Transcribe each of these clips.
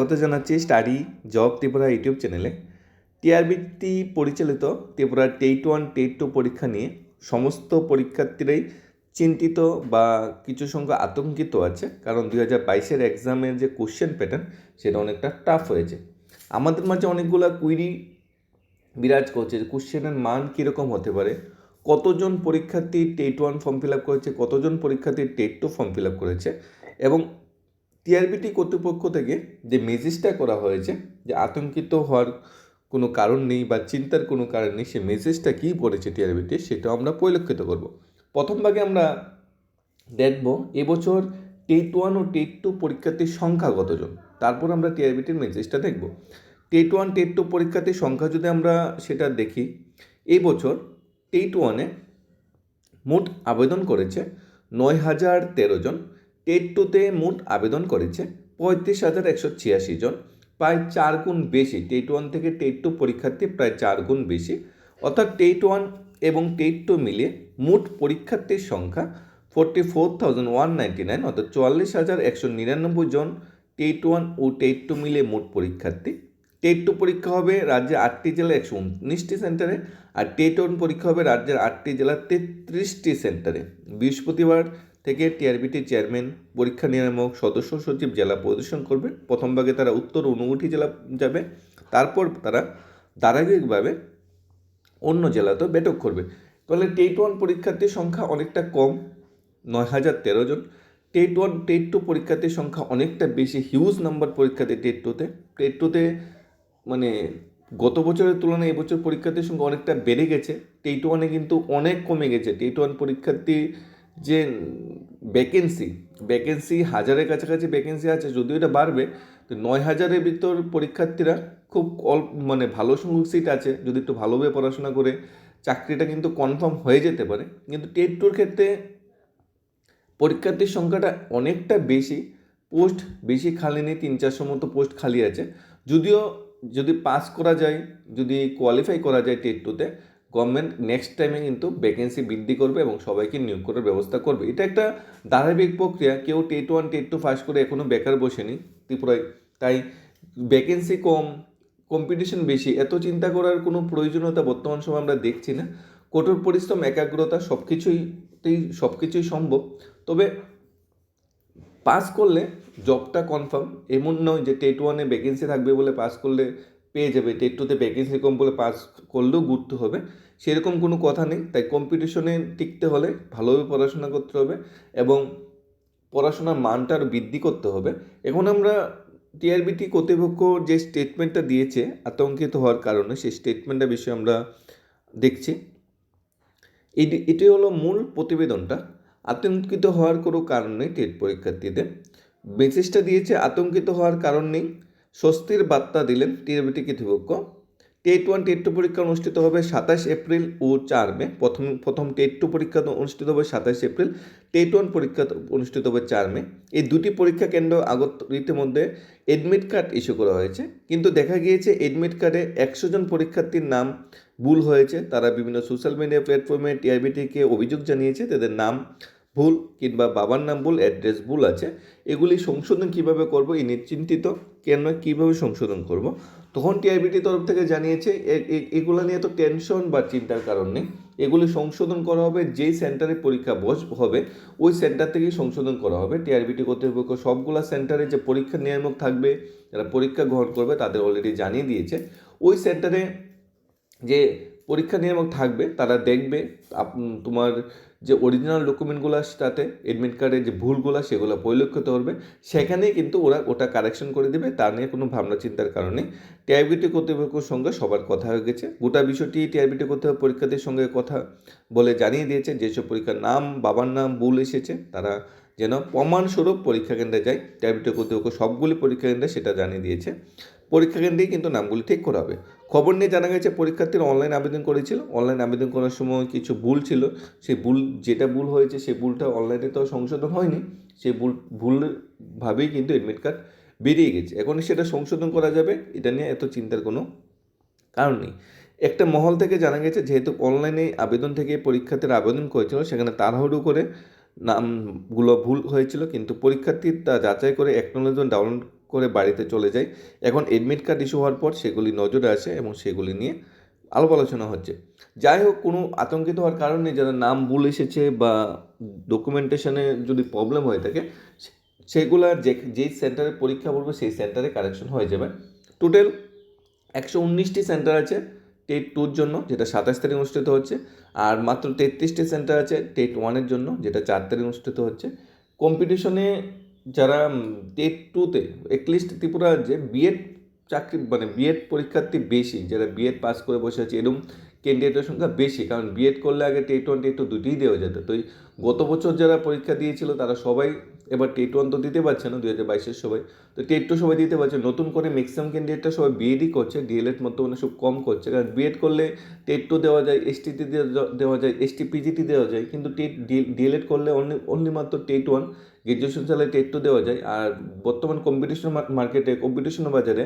স্বাগত জানাচ্ছি study job Tripura YouTube চ্যানেলে। টিআরবিটি পরিচালিত Tripura TET one, TET two পরীক্ষা নিয়ে সমস্ত পরীক্ষার্থীরাই চিন্তিত বা কিছু সংখ্যা আতঙ্কিত আছে, কারণ দুই হাজার বাইশের এক্সামের যে কোশ্চেন প্যাটার্ন সেটা অনেকটা টাফ হয়েছে। আমাদের মাঝে অনেকগুলো কুইরি বিরাজ করছে কোশ্চেনের মান কীরকম হতে পারে, কতজন পরীক্ষার্থী TET one form fill up করেছে, কতজন পরীক্ষার্থী TET two form fill up করেছে, এবং টিআরবিটি কর্তৃপক্ষ থেকে যে মেসেজটা করা হয়েছে, যে আতঙ্কিত হওয়ার কোনো কারণ নেই বা চিন্তার কোনো কারণ নেই, সে মেসেজটা কী পড়েছে টিআরবিটি সেটাও আমরা পরিলক্ষিত করব। প্রথম ভাগে আমরা দেখব এবছর টেট ওয়ান ও টেট টু পরীক্ষার্থীর সংখ্যা কতজন। তারপর আমরা টিআরবিটির মেসেজটা দেখব। টেট ওয়ান, টেট টু পরীক্ষার্থীর সংখ্যা যদি আমরা সেটা দেখি এই বছর টেট ওয়ানে মোট আবেদন করেছে নয় হাজার তেরো জন। টেট টুতে মোট আবেদন করেছে পঁয়ত্রিশ হাজার একশো ছিয়াশি জন। প্রায় চার গুণ বেশি, টেট ওয়ান থেকে টেট টু পরীক্ষার্থী প্রায় চার গুণ বেশি। অর্থাৎ টেট ওয়ান এবং টেট টু মিলিয়ে মোট পরীক্ষার্থীর সংখ্যা forty four thousand one ninety nine, অর্থাৎ চুয়াল্লিশ হাজার একশো নিরানব্বই জন টেট ওয়ান ও টেট টু মিলিয়ে মোট পরীক্ষার্থী। টেট টু পরীক্ষা হবে রাজ্যের আটটি জেলায় একশো উনিশটি সেন্টারে আর টেট ওয়ান পরীক্ষা হবে রাজ্যের আটটি জেলার তেত্রিশটি সেন্টারে। বৃহস্পতিবার থেকে টিআরবিটির চেয়ারম্যান, পরীক্ষা নিয়ামক, সদস্য সচিব, জেলা পরিদর্শন করবে। প্রথম ভাগে তারা উত্তর ঊনকোটি জেলা যাবে। তারপর তারা ধারাবাহিকভাবে অন্য জেলাতেও বেটক করবে। তাহলে টেট ওয়ান পরীক্ষার্থীর সংখ্যা অনেকটা কম, নয় হাজার তেরো জন। টেট ওয়ান, টেট টু পরীক্ষার্থীর সংখ্যা অনেকটা বেশি, হিউজ নাম্বার পরীক্ষার্থী টেট টুতে টেট টুতে মানে গত বছরের তুলনায় এবছর পরীক্ষার্থীর সংখ্যা অনেকটা বেড়ে গেছে। টেট ওয়ানে কিন্তু অনেক কমে গেছে। টেট ওয়ান পরীক্ষার্থী যে ভ্যাকেন্সি ভ্যাকেন্সি হাজারের কাছাকাছি ভ্যাকেন্সি আছে, যদিও এটা বাড়বে, তো নয় হাজারের ভিতর পরীক্ষার্থীরা খুব অল্প মানে ভালো সংখ্যক সিট আছে, যদি একটু ভালোভাবে পড়াশোনা করে, চাকরিটা কিন্তু কনফার্ম হয়ে যেতে পারে। কিন্তু টেট টুর ক্ষেত্রে পরীক্ষার্থীর সংখ্যাটা অনেকটা বেশি পোস্ট বেশি খালি নেই, তিন চারশো মতো পোস্ট খালি আছে। যদিও যদি পাস করা যায়, যদি কোয়ালিফাই করা যায় টেট টুতে গভর্নমেন্ট নেক্সট টাইমে কিন্তু ভ্যাকেন্সি বৃদ্ধি করবে এবং সবাইকে নিয়োগ করার ব্যবস্থা করবে। এটা একটা ধারাবাহিক প্রক্রিয়া, কেউ TET one TET two pass করে এখনও বেকার বসেনি ত্রিপুরায়। তাই ভ্যাকেন্সি কম কম্পিটিশন বেশি, এত চিন্তা করার কোনো প্রয়োজনীয়তা বর্তমান সময় আমরা দেখছি না। কঠোর পরিশ্রম, একাগ্রতা সব কিছুইতেই সব কিছুই সম্ভব। তবে পাস করলে জবটা কনফার্ম এমন নয় যে টেট ওয়ানে ভ্যাকেন্সি থাকবে বলে পাস করলে পেয়ে যাবে টেট টুতে ভ্যাকেন্সি কম বলে পাস করলেও ঘুরতে হবে, সেরকম কোনো কথা নেই। তাই কম্পিটিশনে টিকতে হলে ভালোভাবে পড়াশোনা করতে হবে এবং পড়াশোনার মানটা আরও বৃদ্ধি করতে হবে। এখন আমরা টিআরবিটি কর্তৃপক্ষ যে স্টেটমেন্টটা দিয়েছে আতঙ্কিত হওয়ার কারণে, সেই স্টেটমেন্টটা বিষয়ে আমরা দেখছি। এটি এটি হলো মূল প্রতিবেদনটা। আতঙ্কিত হওয়ার কোনো কারণ নেই টেট পরীক্ষার্থীদের। মেসেজটা দিয়েছে আতঙ্কিত হওয়ার কারণ নেই। স্বস্তির বার্তা দিলেন টিআরবিটি কর্তৃপক্ষ। টেট ওয়ান টেট টু পরীক্ষা অনুষ্ঠিত হবে সাতাশ এপ্রিল ও চার মে। প্রথম প্রথম টেট টু পরীক্ষা অনুষ্ঠিত হবে সাতাশ এপ্রিল টেট ওয়ান পরীক্ষা অনুষ্ঠিত হবে চার মে। এই দুটি পরীক্ষা কেন্দ্র আগত ইতিমধ্যে এডমিট কার্ড ইস্যু করা হয়েছে। কিন্তু দেখা গিয়েছে এডমিট কার্ডে একশো জন পরীক্ষার্থীর নাম ভুল হয়েছে। তারা বিভিন্ন সোশ্যাল মিডিয়া প্ল্যাটফর্মে টিআরবিটিকে অভিযোগ জানিয়েছে। তাদের নাম ভুল কিংবা বাবার নাম ভুল অ্যাড্রেস ভুল আছে, এগুলি সংশোধন কীভাবে করব, এই নিয়ে চিন্তিত কেন, কীভাবে সংশোধন করব, তখন টিআইবিটি তরফ থেকে জানিয়েছে এগুলো নিয়ে তো টেনশন বা চিন্তার কারণ নেই। এগুলি সংশোধন করা হবে, যেই সেন্টারে পরীক্ষা বস, হবে, ওই সেন্টার থেকেই সংশোধন করা হবে। টিআরবিটি কর্তৃপক্ষ সবগুলা সেন্টারে যে পরীক্ষা নিয়ামক থাকবে, যারা পরীক্ষা গ্রহণ করবে, তাদের অলরেডি জানিয়ে দিয়েছে। ওই সেন্টারে যে পরীক্ষা নিয়ামক থাকবে, তারা দেখবে তোমার যে অরিজিনাল ডকুমেন্টগুলো আছে তাতে এডমিট কার্ডের যে ভুলগুলো সেগুলো পরিলক্ষিত করবে সেখানেই কিন্তু ওরা ওটা কারেকশন করে দেবে, তা নিয়ে কোনো ভাবনা চিন্তার কারণে টিআইবিটি কর্তৃপক্ষের সঙ্গে সবার কথা হয়ে গেছে। গোটা বিষয়টি টিআইবিটি কর্তৃপক্ষ পরীক্ষার্থীর সঙ্গে কথা বলে জানিয়ে দিয়েছে যেসব পরীক্ষার নাম, বাবার নাম, ভুল এসেছে, তারা যেন প্রমাণস্বরূপ পরীক্ষা কেন্দ্রে যায়। টিআইবিটি কর্তৃপক্ষ সবগুলি পরীক্ষা কেন্দ্রে সেটা জানিয়ে দিয়েছে। পরীক্ষা কেন্দ্রেই কিন্তু নামগুলি ঠিক করা হবে। খবর নিয়ে জানা গেছে, পরীক্ষার্থীরা অনলাইন আবেদন করেছিল। অনলাইন আবেদন করার সময় কিছু ভুল ছিল। সেই ভুল, যেটা ভুল হয়েছে, সেই ভুলটা অনলাইনে তো সংশোধন হয়নি। সেই ভুল ভুলভাবেই কিন্তু অ্যাডমিট কার্ড বেরিয়ে গেছে। এখন সেটা সংশোধন করা যাবে, এটা নিয়ে এত চিন্তার কোনো কারণ নেই। একটা মহল থেকে জানা গেছে, যেহেতু অনলাইনে আবেদন থেকে পরীক্ষার্থীরা আবেদন করেছিল, সেখানে তাড়াহুড়ো করে নামগুলো ভুল হয়েছিল। কিন্তু পরীক্ষার্থী তা যাচাই করে অ্যাকনোলেজমেন্ট ডাউনলোড করে বাড়িতে চলে যায় এখন এডমিট কার্ড ইস্যু হওয়ার পর সেগুলি নজরে আসে এবং সেগুলি নিয়ে আলাপ আলোচনা হচ্ছে। যাই হোক, কোনো আতঙ্কিত হওয়ার কারণ যারা নাম ভুল এসেছে বা ডকুমেন্টেশনে যদি প্রবলেম হয়ে থাকে সেগুলা যে যেই সেন্টারে পরীক্ষা পড়বে সেই সেন্টারে কারেকশন হয়ে যাবে। টোটাল একশো উনিশটি সেন্টার আছে টেট টুর জন্য, যেটা সাতাশ তারিখ অনুষ্ঠিত হচ্ছে, আর মাত্র তেত্রিশটি সেন্টার আছে টেট ওয়ানের জন্য, যেটা চার তারিখ অনুষ্ঠিত হচ্ছে। কম্পিটিশনে যারা টেট টুতে একলিস্ট ত্রিপুরা যে বিএড চাকরি মানে বিএড পরীক্ষার্থী বেশি, যারা বিএড পাস করে বসে আছে এরকম ক্যান্ডিডেটের সংখ্যা বেশি, কারণ বিএড করলে আগে টেট ওয়ান টেট টু দুটিই দেওয়া যেত। তো গত বছর যারা পরীক্ষা দিয়েছিল, তারা সবাই এবার টেট ওয়ান তো দিতে পারছে না দু হাজার বাইশের সবাই। তো টেট টু সবাই দিতে পারছে, নতুন করে ম্যাক্সিমাম ক্যান্ডিডেটটা সবাই বিএডই করছে ডিএলএড বর্তমানে সব কম করছে, কারণ বিএড করলে টেট টু দেওয়া যায় এসটিতে দেওয়া যায় এসটি পিজিটি দেওয়া যায়, কিন্তু টেট ডিএলএড করলে অনলি অনলি মাত্র টেট ওয়ান গ্রাজুয়েশন চালায় টেট টু দেওয়া যায়। আর বর্তমান কম্পিটিশন মার্কেটে কম্পিটিশন বাজারে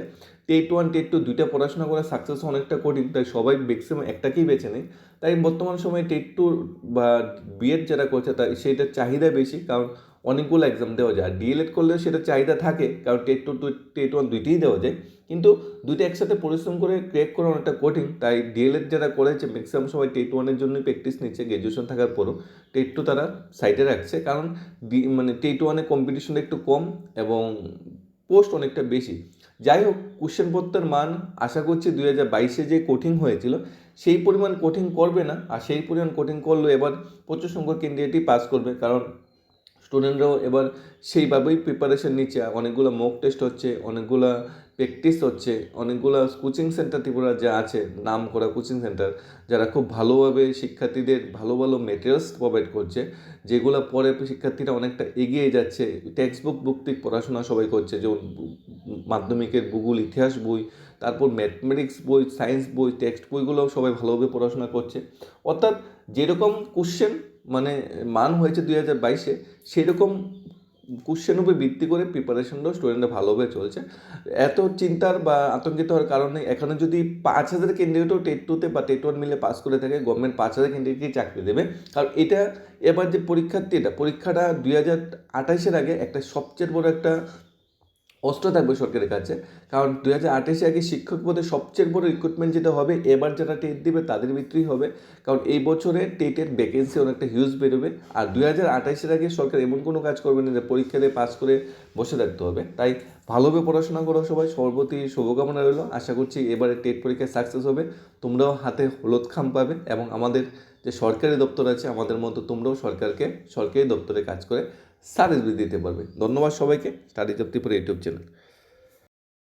টেট ওয়ান টেট টু দুইটা পড়াশোনা করা সাকসেস অনেকটা কঠিন, তাই সবাই ম্যাক্সিমাম একটাকেই বেছে নেয়। তাই বর্তমান সময়ে টেট টু বা বিএড যারা করছে, তাই সেইটার চাহিদা বেশি, কারণ অনেকগুলো এক্সাম দেওয়া যায়। আর ডিএলএড করলেও সেটা চাহিদা থাকে, কারণ টেট টু টেট ওয়ান দুইটিই দেওয়া যায়। কিন্তু দুইটা একসাথে পরিশ্রম করে ক্রেক করা অনেকটা কঠিন। তাই ডিএলএড যারা করেছে ম্যাক্সিমাম সবাই টেট ওয়ানের জন্যই প্র্যাকটিস নিচ্ছে গ্র্যাজুয়েশন থাকার পরও। টেট টু তারা সাইডে রাখছে, কারণ মানে টেট ওয়ানে কম্পিটিশন একটু কম এবং পোস্ট অনেকটা বেশি। যাই হোক কোশ্চেন পত্রের মান আশা করছি দুই হাজার বাইশে যে কঠিন হয়েছিল, সেই পরিমাণ কঠিন করবে না। আর সেই পরিমাণ কঠিন করলেও এবার প্রচুর সংখ্যক ক্যান্ডিডেটই পাস করবে, কারণ স্টুডেন্টরাও এবার সেইভাবেই প্রিপারেশন নিচ্ছে। অনেকগুলো মক টেস্ট হচ্ছে, অনেকগুলো প্র্যাকটিস হচ্ছে, অনেকগুলো কোচিং সেন্টার ত্রিপুরা যা আছে, নাম করা কোচিং সেন্টার যারা খুব ভালোভাবে শিক্ষার্থীদের ভালো ভালো মেটেরিয়ালস প্রোভাইড করছে, যেগুলো পরে শিক্ষার্থীরা অনেকটা এগিয়ে যাচ্ছে। টেক্সট বুক ভিত্তিক পড়াশোনা সবাই করছে, যেমন মাধ্যমিকের ভূগোল ইতিহাস বই, তারপর ম্যাথমেটিক্স বই সায়েন্স বই টেক্সট বইগুলো সবাই ভালোভাবে পড়াশোনা করছে। অর্থাৎ যেরকম কোশ্চেন মানে মান হয়েছে দুই হাজার বাইশে, সেরকম কোশ্চেন উপরে ভিত্তি করে প্রিপারেশনটাও স্টুডেন্টরা ভালোভাবে চলছে। এত চিন্তার বা আতঙ্কিত হওয়ার কারণে এখানে যদি পাঁচ হাজার ক্যান্ডিডেটও টেট টুতে বা টেট ওয়ান মিলে পাস করে থাকে গভর্নমেন্ট পাঁচ হাজার ক্যান্ডিডেটকেই চাকরি দেবে। কারণ এটা এবার যে পরীক্ষার্থী, এটা পরীক্ষাটা দুই হাজার আঠাশের আগে একটা সবচেয়ে বড় একটা অস্ত্র থাকবে সরকারের কাছে। কারণ দু হাজার আঠাশে আগে শিক্ষক পদে সবচেয়ে বড় রিক্রুটমেন্ট যেটা হবে, এবার যারা টেট দিবে তাদের ভিতরেই হবে। কারণ এই বছরে টেটের ভ্যাকেন্সি অনেকটা হিউজ বেরোবে। আর দু হাজার আঠাশের আগে সরকার এমন কোনো কাজ করবে না যে পরীক্ষা দিয়ে পাস করে বসে থাকতে হবে। তাই ভালোভাবে পড়াশোনা করো সবাই। সর্বতি শুভকামনা রইল। আশা করছি এবারে টেট পরীক্ষায় সাকসেস হবে। তোমরাও হাতে হলুদ খাম পাবে এবং আমাদের যে সরকারি দপ্তর আছে, আমাদের মতো তোমরাও সরকারকে, সরকারি দপ্তরে কাজ করে সার্ভিস দিতে পারবে। ধন্যবাদ সবাইকে। Study job Tripura YouTube channel.